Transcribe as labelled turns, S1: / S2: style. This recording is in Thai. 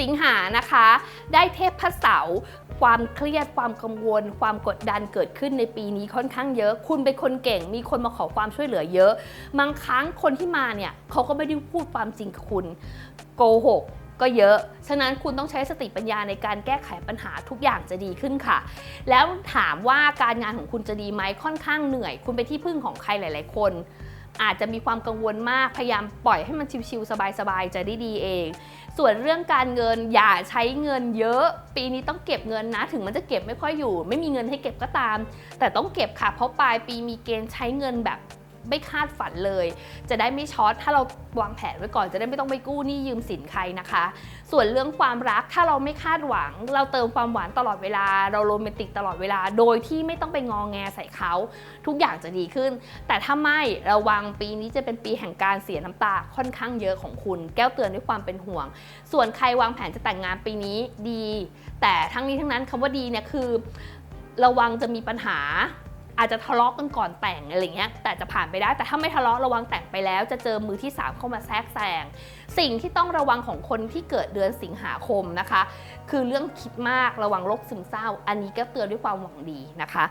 S1: สิงหานะคะ ได้เทพพระเสาความเครียดความกังวล ความกดดันเกิดขึ้นในปีนี้ค่อนข้างเยอะ คุณเป็นคนเก่ง มีคนมาขอความช่วยเหลือเยอะบางครั้งคนที่มาเนี่ยเขาก็ไม่ได้พูดความจริงกับคุณโกหกก็เยอะ ฉะนั้นคุณต้องใช้สติปัญญาในการแก้ไขปัญหาทุกอย่างจะดีขึ้นค่ะ แล้วถามว่าการงานของคุณจะดีไหมค่อนข้างเหนื่อย คุณเป็นที่พึ่งของใครหลาย ๆ คน อาจจะมีความกังวลมาก พยายามปล่อยให้มันชิวๆสบายๆ จะได้ดีเอง ส่วนเรื่องการเงินอย่าใช้เงินเยอะ ปีนี้ต้องเก็บเงินนะ ถึงมันจะเก็บไม่ค่อยอยู่ ไม่มีเงินให้เก็บก็ตาม แต่ต้องเก็บค่ะเพราะปลายปีมีเกณฑ์ใช้เงินแบบ ไม่คาดฝันเลย จะได้ไม่ช็อตถ้าเราวางแผนไว้ก่อนจะได้ไม่ต้องไปกู้หนี้ยืมสินใครนะคะ ส่วนเรื่องความรักถ้าเราไม่คาดหวัง เราเติมความหวานตลอดเวลา เราโรแมนติกตลอดเวลา โดยที่ไม่ต้องไปงองแงใส่เขาทุกอย่างจะดีขึ้น แต่ถ้าไม่ระวังปีนี้จะเป็นปีแห่งการเสียน้ำตาค่อนข้างเยอะของคุณ แก้วเตือนด้วยความเป็นห่วง ส่วนใครวางแผนจะแต่งงานปีนี้ดี แต่ทั้งนี้ทั้งนั้นคำว่าดีเนี่ยคือ ระวังจะมีปัญหา อาจจะทะเลาะกันก่อนแต่งอะไรเงี้ยแต่จะผ่านไปได้ แต่ถ้าไม่ทะเลาะระวังแต่งไปแล้ว จะเจอมือที่ 3 เข้ามาแทรกแซงสิ่งที่ต้องระวังของคนที่เกิดเดือนสิงหาคมนะคะ คือเรื่องคิดมากระวังโรคซึมเศร้า อันนี้ก็เตือนด้วยความหวังดีนะคะ